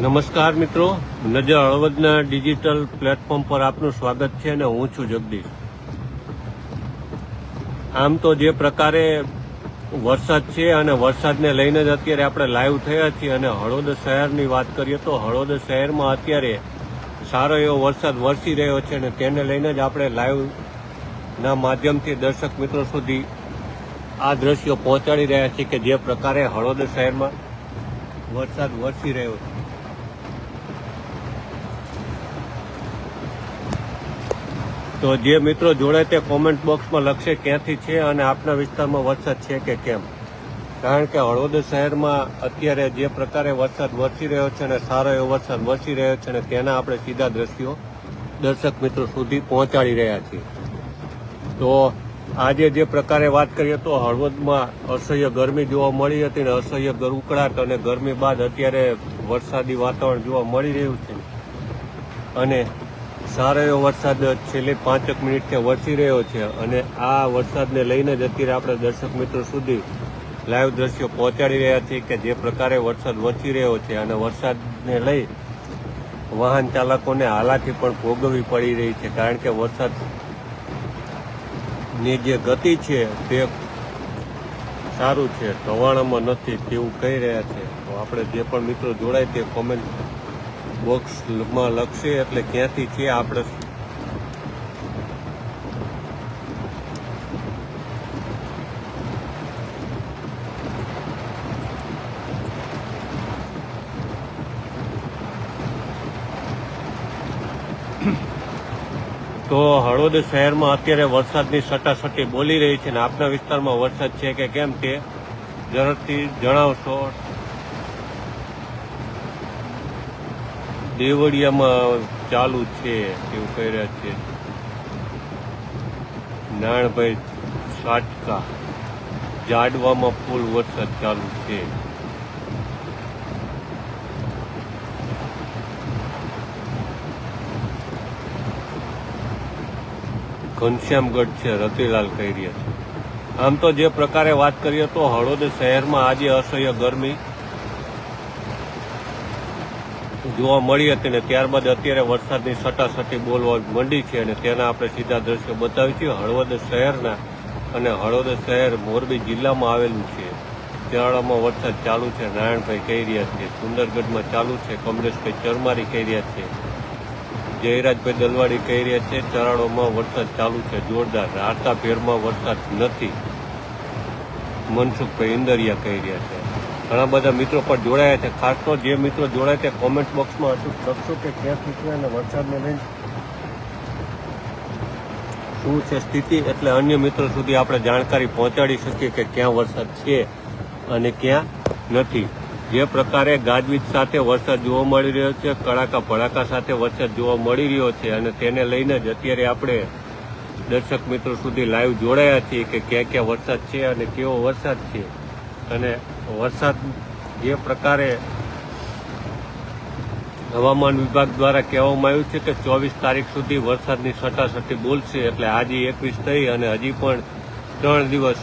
નમસ્કાર મિત્રો. નજર હળવદના ડિજિટલ પ્લેટફોર્મ પર આપનું સ્વાગત છે અને હું છું જગદીશ. આમ તો જે પ્રકારે વરસાદ છે અને વરસાદને લઈને જ અત્યારે આપણે લાઈવ થયા છીએ અને હળવદ શહેરની વાત કરીએ તો હળવદ શહેરમાં અત્યારે સારો એવો વરસાદ વરસી રહ્યો છે અને તેને લઈને જ આપણે લાઈવના માધ્યમથી દર્શક મિત્રો સુધી આ દ્રશ્યો પહોંચાડી રહ્યા છીએ કે જે પ્રકારે હળવદ શહેરમાં વરસાદ વરસી રહ્યો છે. તો જે મિત્રો જોડે તે કોમેન્ટ બોક્સમાં લખશે ક્યાંથી છે અને આપના વિસ્તારમાં વરસાદ છે કે કેમ? કારણ કે હળવદ શહેરમાં અત્યારે જે પ્રકારે વરસાદ વરસી રહ્યો છે અને સારો એવો વરસાદ વરસી રહ્યો છે અને તેના આપણે સીધા દ્રશ્યો દર્શક મિત્રો સુધી પહોંચાડી રહ્યા છીએ. તો આજે જે પ્રકારે વાત કરીએ તો હળવદમાં અસહ્ય ગરમી જોવા મળી હતી અને અસહ્ય ઉકળાટ અને ગરમી બાદ અત્યારે વરસાદી વાતાવરણ જોવા મળી રહ્યું છે. અને સારો એવો વરસાદ છેલ્લી પાંચેક મિનિટથી વરસી રહ્યો છે અને આ વરસાદને લઈને જ અત્યારે આપણે દર્શક મિત્રો સુધી લાઈવ દ્રશ્યો પહોંચાડી રહ્યા છીએ કે જે પ્રકારે વરસાદ વરસી રહ્યો છે અને વરસાદને લઈ વાહન ચાલકોને હાલાકી પણ ભોગવવી પડી રહી છે કારણ કે વરસાદની જે ગતિ છે તે સારું છે. ધવાણામાં નથી તેવું કહી રહ્યા છે. તો આપણે જે પણ મિત્રો જોડાય તે કોમેન્ટ બોક્સમાં લખશે એટલે ક્યાંથી છે આપણે તો હળવદ શહેરમાં અત્યારે વરસાદની સટાસટી બોલી રહી છે ને આપના વિસ્તારમાં વરસાદ છે કે કેમ તે ઝડપથી જણાવશો. દેવળિયામાં ચાલુ છે એવું કહી રહ્યા છે. નાણભાઈ સાટકા, જાડવામાં ફૂલ વરસાદ ચાલુ છે. ઘનશ્યામગઢ છે, રતિલાલ કહી રહ્યા છે. આમ તો જે પ્રકારે વાત કરીએ તો હળોદ શહેરમાં આજે અસહ્ય ગરમી જોવા મળી હતી ને ત્યારબાદ અત્યારે વરસાદની સટાસટી બોલવા મંડી છે અને તેના આપણે સીધા દ્રશ્યો છીએ. હળવદ શહેરના અને હળવદ શહેર મોરબી જિલ્લામાં આવેલું છે. ત્યાળામાં વરસાદ ચાલુ છે. નારાયણભાઈ કહી રહ્યા છે. સુંદરગઢમાં ચાલુ છે. કમલેશભાઈ ચરમારી કહી રહ્યા છે. જયરાજભાઈ દલવાડી કહી રહ્યા છે ચરાડોમાં વરસાદ ચાલુ છે. જોરદાર. રાતા ભેરમાં વરસાદ નથી. મનસુખભાઈ ઇન્દરિયા કહી રહ્યા છે. ઘણા બધા મિત્રો પણ જોડાયા છે. ખાસ તો જે મિત્રો જોડાય તે કોમેન્ટ બોક્સમાં અચૂક લખશો કે ક્યાં છે અને વરસાદને લઈને શું છે સ્થિતિ? એટલે અન્ય મિત્રો સુધી આપણે જાણકારી પહોંચાડી શકીએ કે ક્યાં વરસાદ છે અને ક્યાં નથી. જે પ્રકારે ગાજવીજ સાથે વરસાદ જોવા મળી રહ્યો છે, કડાકા ભડાકા સાથે વરસાદ જોવા મળી રહ્યો છે અને તેને લઈને જ અત્યારે આપણે દર્શક મિત્રો સુધી લાઈવ જોડાયા છીએ કે ક્યાં ક્યાં વરસાદ છે અને કેવો વરસાદ છે. અને વરસાદ જે પ્રકારે હવામાન વિભાગ દ્વારા કહેવામાં આવ્યું છે કે ચોવીસ તારીખ સુધી વરસાદની સટાસટી બોલશે એટલે આજે એકવીસ થઈ અને હજી પણ ત્રણ દિવસ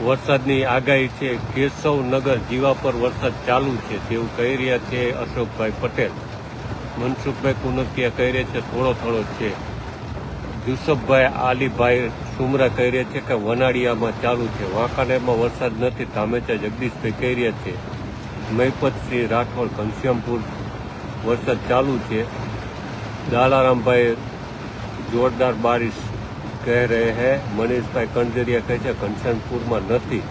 વરસાદની આગાહી છે. કેશવનગર જીવા પર વરસાદ ચાલુ છે તેવું કહી રહ્યા છે અશોકભાઈ પટેલ. મનસુખભાઈ કુનતિયા કહી રહ્યા છે થોડો થોડો છે. યુસફભાઈ આલીભાઈ સુમરા કહી રહ્યા છે કે વનાડિયામાં ચાલુ છે. વાંકાનેરમાં વરસાદ નથી, ધામેચા જગદીશભાઈ કહી રહ્યા છે. મહિપતસિંહ રાઠોડ ઘનશ્યામપુર વરસાદ ચાલુ છે. દાલારામભાઈ જોરદાર બારિશ કહે રહે હે મનીષભાઈ કંજરિયા કહે છે, ઘનશ્યામપુરમાં નથી,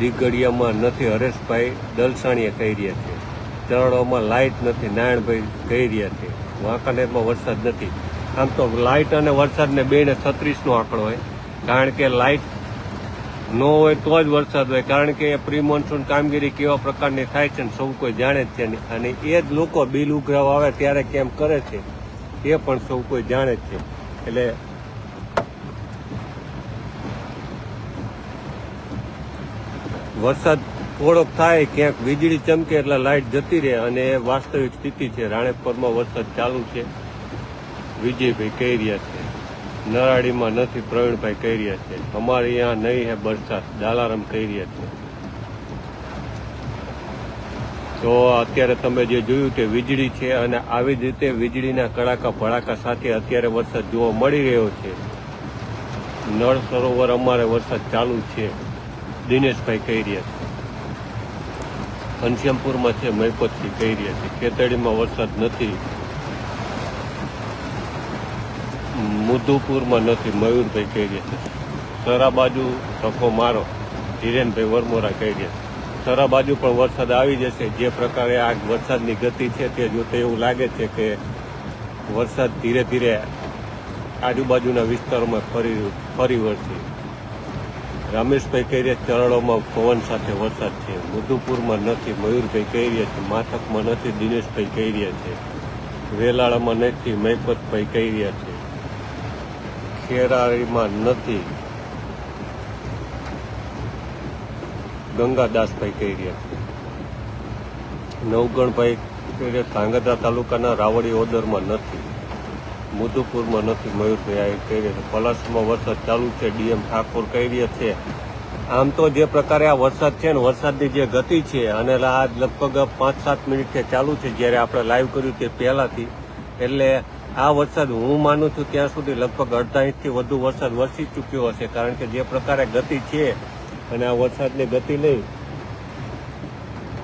દીગડિયામાં નથી. હરેશભાઈ દલસાણીએ કહી રહ્યા છે. ચરણોમાં લાઇટ નથી, નારાયણભાઈ કહી રહ્યા છે. વાંકાનેરમાં વરસાદ નથી. આમ તો લાઇટ અને વરસાદને બેને છત્રીસનો આંકડો હોય. કારણ કે લાઇટ ન હોય તો જ વરસાદ હોય. કારણ કે પ્રી મોન્સૂન કામગીરી કેવા પ્રકારની થાય છે ને સૌ કોઈ જાણે જ છે અને એ જ લોકો બિલ ઉઘરાવ આવે ત્યારે કેમ કરે છે, એ પણ સૌ કોઈ જાણે જ છે. એટલે વરસાદ થોડોક થાય, ક્યાંક વીજળી ચમકે એટલે લાઇટ જતી રહે અને એ વાસ્તવિક સ્થિતિ છે. રાણેપરમાં વરસાદ ચાલુ છે. વિજયભાઈ કહી રહ્યા છે. નરાડીમાં નથી, પ્રવીણભાઈ કહી રહ્યા છે. અમારે यहाँ નહીં હે બરસાત, દાલારામ કહી રહ્યા છે. તો અત્યારે તમે જે જોયું તે વીજળી છે અને આવી જ રીતે વીજળીના કડાકા ભડાકા સાથે અત્યારે વરસાદ જોવા મળી રહ્યો છે. નળ સરોવર અમારે વરસાદ ચાલુ છે. દિનેશભાઈ કહી રહ્યા છે. ઘનશ્યામપુરમાં છે મહીપતથી કહી રહ્યા છે. ખેતડીમાં વરસાદ નથી. મુધુપુરમાં નથી, મયુરભાઈ કહી ગયા છે. સરા બાજુ ધક્કો મારો. હિરેનભાઈ વરમોરા કહી ગયા સરા બાજુ પણ વરસાદ આવી જશે. જે પ્રકારે આ વરસાદની ગતિ છે તે જોતે એવું લાગે છે કે વરસાદ ધીરે ધીરે આજુબાજુના વિસ્તારોમાં ફરી ફરી વળશે. રમેશભાઈ કહી રહ્યા ચરણોમાં પવન સાથે વરસાદ છે. મધુપુરમાં નથી, મયુરભાઈ કહી રહ્યા છે. માથકમાં નથી, દિનેશભાઈ કહી રહ્યા છે. વેલાળામાં નથી મહેપતભાઈ કહી રહ્યા છે. ખેરાળીમાં નથી. ગંગાદાસભાઈ કહી રહ્યા નવગણભાઈ રહ્યા તાલુકાના રાવડી ઓદરમાં નથી. મુધુપુરમાં નથી મયુરભાઈ રહ્યા છે પલાસમાં વરસાદ ચાલુ છે. ડીએમ ઠાકોર કહી રહ્યા છે. આમ તો જે પ્રકારે આ વરસાદ છે ને, વરસાદની જે ગતિ છે, અને આ લગભગ પાંચ સાત મિનિટથી ચાલુ છે, જ્યારે આપણે લાઈવ કર્યું તે પહેલાથી. એટલે આ વરસાદ હું માનું છું ત્યાં સુધી લગભગ અડધા વધુ વરસાદ વરસી ચૂક્યો હશે, કારણ કે જે પ્રકારે ગતિ છે અને આ વરસાદની ગતિ લઈ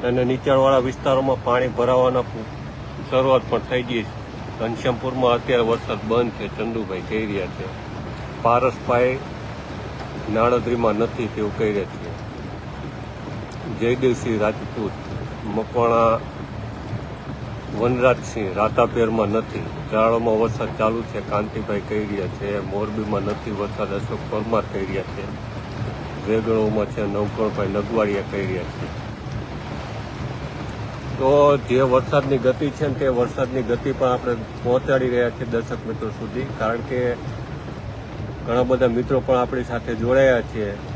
અને નીચાણવાળા વિસ્તારોમાં પાણી ભરાવાના શરૂઆત પણ થઈ ગઈ છે. ઘનશ્યામપુરમાં અત્યારે વરસાદ બંધ છે, ચંદુભાઈ કહી રહ્યા છે. પારસભાઈ નાણદરીમાં નથી તેવું કહી રહ્યા છે. જયદેવસિંહ રાજપૂત, મકવાણા વનરાજસિંહ રાતાપેરમાં નથી. ચાળોમાં વરસાદ ચાલુ છે. કાંતિભાઈ કહી રહ્યા છે, મોરબીમાં નથી વરસાદ. અશોક પરમાર કહી રહ્યા છે વેગણોમાં છે નવકણભાઈ નગવાડિયા કહી રહ્યા છે. તો જે વરસાદની ગતિ છે ને તે વરસાદની ગતિ પણ આપણે પહોંચાડી રહ્યા છીએ દર્શક મિત્રો સુધી. કારણ કે ઘણા બધા મિત્રો પણ આપણી સાથે જોડાયા છે.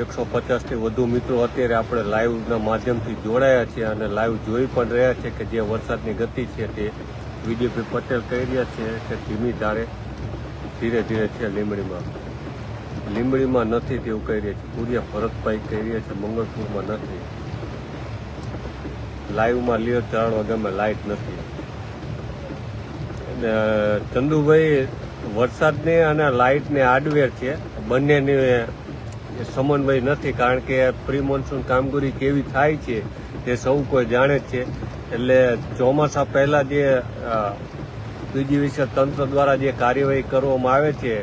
એકસો પચાસથી વધુ મિત્રો અત્યારે આપણે લાઈવના માધ્યમથી જોડાયા છે અને લાઈવ જોઈ પણ રહ્યા છે કે જે વરસાદની ગતિ છે તે વિજયભાઈ પટેલ કહી રહ્યા છે કે ધીમી ધારે ધીરે ધીરે છે લીંબડીમાં. લીંબડીમાં નથી તેવું કહી રહ્યા છે. પૂર્યા ભરતભાઈ કહી રહ્યા છે મંગળપુરમાં નથી. લાઈવમાં લિયર ચારણવા ગામે લાઇટ નથી. અને ચંદુભાઈ, વરસાદની અને લાઇટને આડવેર છે. બંનેની સમન્વય નથી, કારણ કે પ્રી મોન્સૂન કામગીરી કેવી થાય છે તે સૌ કોઈ જાણે છે. એટલે ચોમાસા પહેલાં જે બીજી વિશે તંત્ર દ્વારા જે કાર્યવાહી કરવામાં આવે છે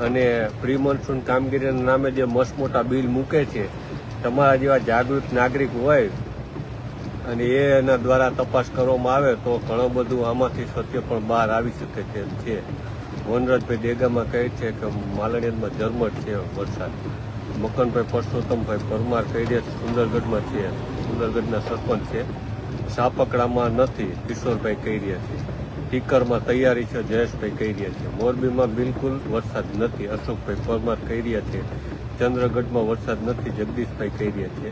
અને પ્રી મોન્સૂન કામગીરીના નામે જે મસ્ત મોટા બિલ મૂકે છે, તમારા જેવા જાગૃત નાગરિક હોય અને એ એના દ્વારા તપાસ કરવામાં આવે તો ઘણું બધું આમાંથી સત્ય પણ બહાર આવી શકે તેમ છે. વનરાજભાઈ દેગામાં કહે છે કે માલણિયામાં ઝરમટ છે વરસાદ. મકનભાઈ પરસોત્તમભાઈ પરમાર છે, સુંદરગઢમાં છે. સુંદરગઢના સરપંચ છે. સાપકડામાં નથી, કિશોરભાઈ કહી રહ્યા છે. ટીકરમાં તૈયારી છે, જયેશભાઈ કહી રહ્યા છે. મોરબીમાં બિલકુલ વરસાદ નથી, અશોકભાઈ પરમાર કહી રહ્યા છે. ચંદ્રગઢમાં વરસાદ નથી, જગદીશભાઈ કહી રહ્યા છે.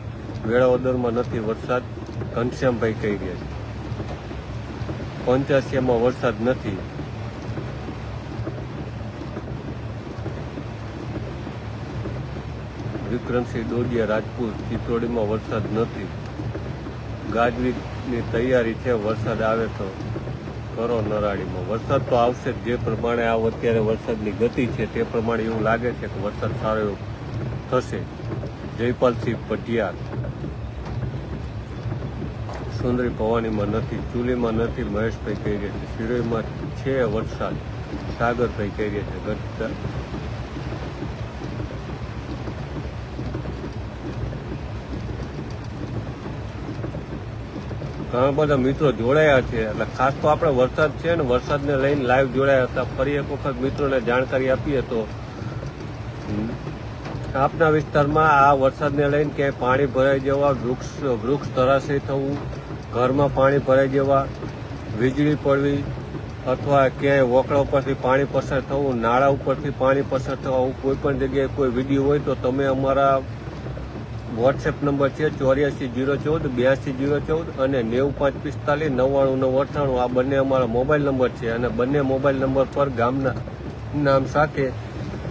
વેળાવદરમાં નથી વરસાદ, ઘનશ્યામભાઈ કહી રહ્યા છે. પંચાસિયામાં વરસાદ નથી વિક્રમસિંહ દોડિયા રાજપૂત. ચિત્રોડીમાં વરસાદ નથી. ગાજવીની તૈયારી છે, વરસાદ આવે તો કરો નરાળીમાં. વરસાદ તો આવશે જ પ્રમાણે આ અત્યારે વરસાદની ગતિ છે, તે પ્રમાણે એવું લાગે છે કે વરસાદ સારો એવો થશે. જયપાલસિંહ પટિયાર સુંદરી ભવાનીમાં નથી, ચૂલીમાં નથી, મહેશભાઈ કહી રહ્યા છે, શિરોઈમાં છે વરસાદ. સાગરભાઈ કહી રહ્યા છે ઘણા બધા મિત્રો જોડાયા છે. એટલે ખાસ તો આપણે વરસાદ છે ને, વરસાદને લઈને લાઈવ જોડાયા હતા. ફરી એક વખત મિત્રોને જાણકારી આપીએ તો. આપના વિસ્તારમાં આ વરસાદને લઈને ક્યાંય પાણી ભરાઈ જવા, વૃક્ષ વૃક્ષ ધરાશય થવું, ઘરમાં પાણી ભરાઈ જવા, વીજળી પડવી અથવા ક્યાંય વોકળા ઉપરથી પાણી પસાર થવું, નાળા ઉપરથી પાણી પસાર થવું કોઈ પણ જગ્યાએ કોઈ વીડિયો હોય તો તમે અમારા વોટ્સએપ નંબર છે ચોર્યાસી જીરો ચૌદ, બ્યાસી જીરો ચૌદ અને નેવું પાંચ પિસ્તાલીસ, નવ્વાણું નવ અઠ્ઠાણું. આ બંને અમારા મોબાઈલ નંબર છે અને બંને મોબાઈલ નંબર પર ગામના નામ સાથે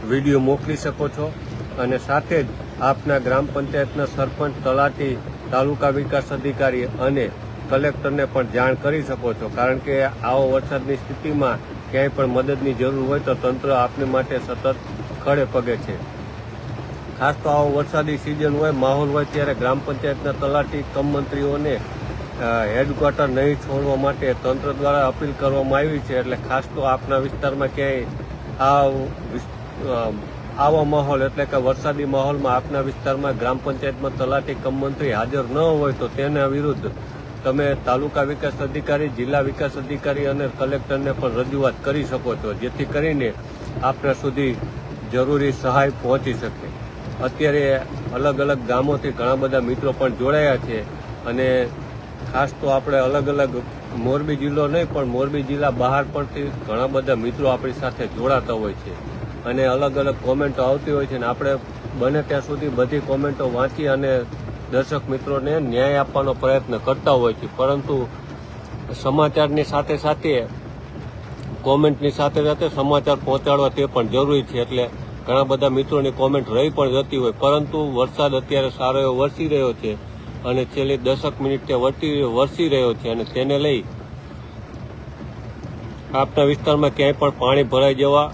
વીડિયો મોકલી શકો છો અને સાથે જ આપના ગ્રામ પંચાયતના સરપંચ, તલાટી, તાલુકા વિકાસ અધિકારી અને કલેક્ટરને પણ જાણ કરી શકો છો. કારણ કે આવો વરસાદની સ્થિતિમાં ક્યાંય પણ મદદની જરૂર હોય તો તંત્ર આપની માટે સતત ખડે પગે છે. ખાસ તો આવો વરસાદી સિઝન હોય, માહોલ હોય, ત્યારે ગ્રામ પંચાયતના તલાટી કમ મંત્રીઓને હેડક્વાર્ટર નહીં છોડવા માટે તંત્ર દ્વારા અપીલ કરવામાં આવી છે. એટલે ખાસ તો આપના વિસ્તારમાં ક્યાંય આ આવા માહોલ એટલે કે વરસાદી માહોલમાં આપના વિસ્તારમાં ગ્રામ પંચાયતમાં તલાટી કમ મંત્રી હાજર ન હોય તો તેના વિરુદ્ધ તમે તાલુકા વિકાસ અધિકારી, જિલ્લા વિકાસ અધિકારી અને કલેક્ટરને પણ રજૂઆત કરી શકો છો, જેથી કરીને આપના સુધી જરૂરી સહાય પહોંચી શકે. અત્યારે અલગ અલગ ગામોથી ઘણા બધા મિત્રો પણ જોડાયા છે અને ખાસ તો આપણે અલગ અલગ મોરબી જિલ્લો નહીં, પણ મોરબી જિલ્લા બહાર પરથી ઘણા બધા મિત્રો આપણી સાથે જોડાતા હોય છે અને અલગ અલગ કોમેન્ટો આવતી હોય છે અને આપણે બને ત્યાં સુધી બધી કોમેન્ટો વાંચી અને દર્શક મિત્રોને ન્યાય આપવાનો પ્રયત્ન કરતા હોય છે. પરંતુ સમાચારની સાથે સાથે કોમેન્ટની સાથે સાથે સમાચાર પહોંચાડવા તે પણ જરૂરી છે. એટલે ઘણા બધા મિત્રોની કોમેન્ટ રહી પણ જતી હોય, પરંતુ વરસાદ અત્યારે સારો એવો વરસી રહ્યો છે અને છેલ્લી મિનિટ તે વરસી વરસી રહ્યો છે અને તેને લઈ આપના વિસ્તારમાં ક્યાંય પણ પાણી ભરાઈ જવા,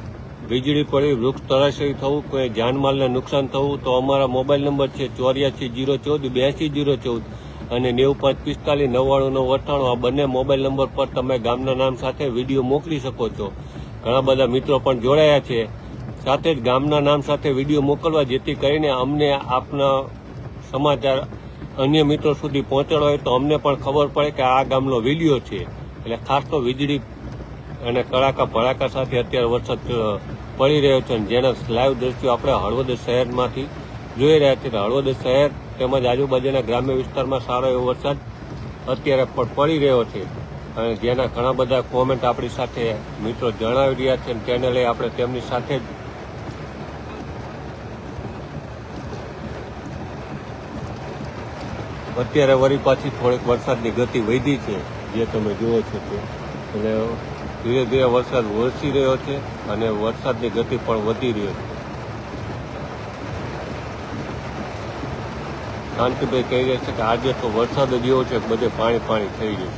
વીજળી પડી, વૃક્ષ તરાશય થવું, કોઈ જાનમાલને નુકસાન થવું, તો અમારા મોબાઈલ નંબર છે ચોર્યાસી જીરો ચૌદ, બ્યાસી જીરો ચૌદ અને નેવું પાંચ પિસ્તાલીસ નવ્વાણું નવ અઠ્ઠાણું આ બંને મોબાઈલ નંબર પર તમે ગામના નામ સાથે વીડિયો મોકલી શકો છો. ઘણા બધા મિત્રો પણ જોડાયા છે. સાથે જ ગામના નામ સાથે વીડિયો મોકલવા, જેથી કરીને અમને આપના સમાચાર અન્ય મિત્રો સુધી પહોંચાડવા હોય તો અમને પણ ખબર પડે કે આ ગામનો વીડિયો છે. એટલે ખાસ તો વીજળી અને કડાકા ભડાકા સાથે અત્યારે વરસાદ પડી રહ્યો છે અને જેના લાઈવ દ્રશ્યો આપણે હળવદ શહેરમાંથી જોઈ રહ્યા છીએ. હળવદ શહેર તેમજ આજુબાજુના ગ્રામ્ય વિસ્તારમાં સારો એવો વરસાદ અત્યારે પણ પડી રહ્યો છે. અને જેના ઘણા બધા કોમેન્ટ આપણી સાથે મિત્રો જણાવી રહ્યા છે તેને લઈ આપણે તેમની સાથે જ અત્યારે વળી પાછી થોડીક વરસાદની ગતિ વધી છે, જે તમે જુઓ છો તે. અને ધીરે ધીરે વરસાદ વરસી રહ્યો છે અને વરસાદની ગતિ પણ વધી રહ્યો છે. શાંતિભાઈ કહી રહ્યા છે કે આજે તો વરસાદ જ એવો છે કે બધે પાણી પાણી થઈ છે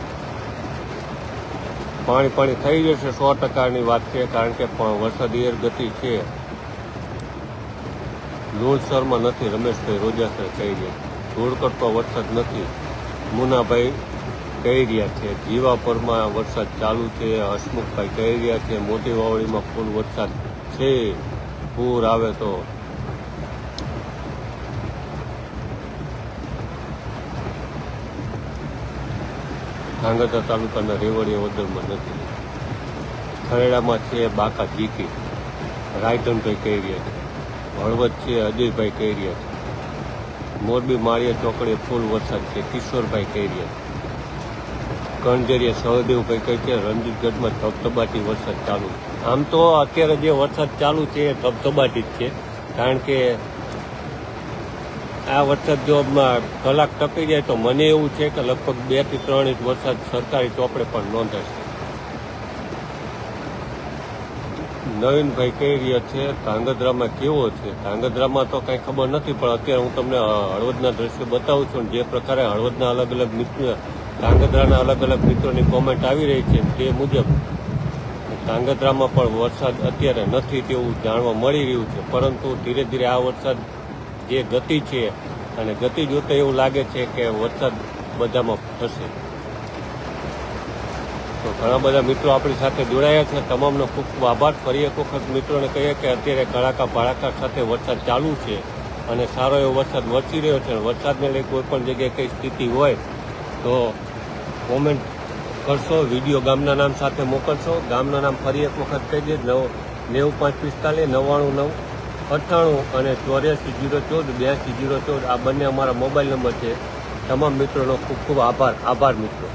પાણી પાણી થઈ જશે સો ટકાની વાત છે, કારણ કે પણ વરસાદી ગતિ છે. લોણસરમાં નથી રમેશભાઈ રોજાસર કહી રહ્યા ધૂળ કરતો વરસાદ નથી. મુનાભાઈ કહી રહ્યા છે, જીવાપરમાં વરસાદ ચાલુ છે. હસમુખભાઈ કહી રહ્યા છે, મોટી વાવડીમાં ફૂલ વરસાદ છે. પૂર આવે તો. ધ્રાંગધ્રા તાલુકાના રેવડીયા વદરમાં નથી. ખરેડામાં છે બાકા જીકી રાયટનભાઈ કહી રહ્યા છે. હળવદ છે, અજયભાઈ કહી રહ્યા છે. મોરબી માળિયા ચોકડીએ ફૂલ વરસાદ છે. કિશોરભાઈ કહી રહ્યા છે સહદેવભાઈ કહે છે રણજીતગઢમાં ધબધબાટી વરસાદ ચાલુ. આમ તો અત્યારે જે વરસાદ ચાલુ છે એ ધબધબાટી જ છે. કારણ કે આ વરસાદ જો કલાક ટપી જાય તો મને એવું છે કે લગભગ બેથી ત્રણ ઇંચ વરસાદ સરકારી ચોપડે પણ નોંધાશે નવીનભાઈ કહી રહ્યા છે? ધાંગધ્રામાં કેવો છે? ધાંગધ્રામાં તો કઈ ખબર નથી, પણ અત્યારે હું તમને હળવદના દ્રશ્ય બતાવું છું જે પ્રકારે હળવદના અલગ અલગ મિત્ર, ધાંગધ્રાના અલગ અલગ મિત્રોની કોમેન્ટ આવી રહી છે તે મુજબ, ધાંગધ્રામાં પણ વરસાદ અત્યારે નથી તેવું જાણવા મળી રહ્યું છે. પરંતુ ધીરે ધીરે આ વરસાદ જે ગતિ છે, અને ગતિ જોતા એવું લાગે છે કે વરસાદ બધામાં થશે. તો ઘણા બધા મિત્રો આપણી સાથે જોડાયા છે. તમામનો ખૂબ ખૂબ આભાર. ફરી એક વખત મિત્રોને કહીએ કે અત્યારે કડાકા ભાડાકા સાથે વરસાદ ચાલુ છે અને સારો એવો વરસાદ વરસી રહ્યો છે. વરસાદને લઈ કોઈ પણ જગ્યાએ કઈ સ્થિતિ હોય તો કોમેન્ટ કરશો. વીડિયો ગામના નામ સાથે મોકલશો. ગામના નામ ફરી એક વખત કહી દે. નવ નેવું પાંચ પિસ્તાલીસ, નવ્વાણું નવ, અઠ્ઠાણું અને ચોર્યાસી જીરો ચૌદ, બ્યાસી જીરો ચૌદ આ બંને અમારા મોબાઈલ નંબર છે. તમામ મિત્રોનો ખૂબ ખૂબ આભાર. આભાર મિત્રો.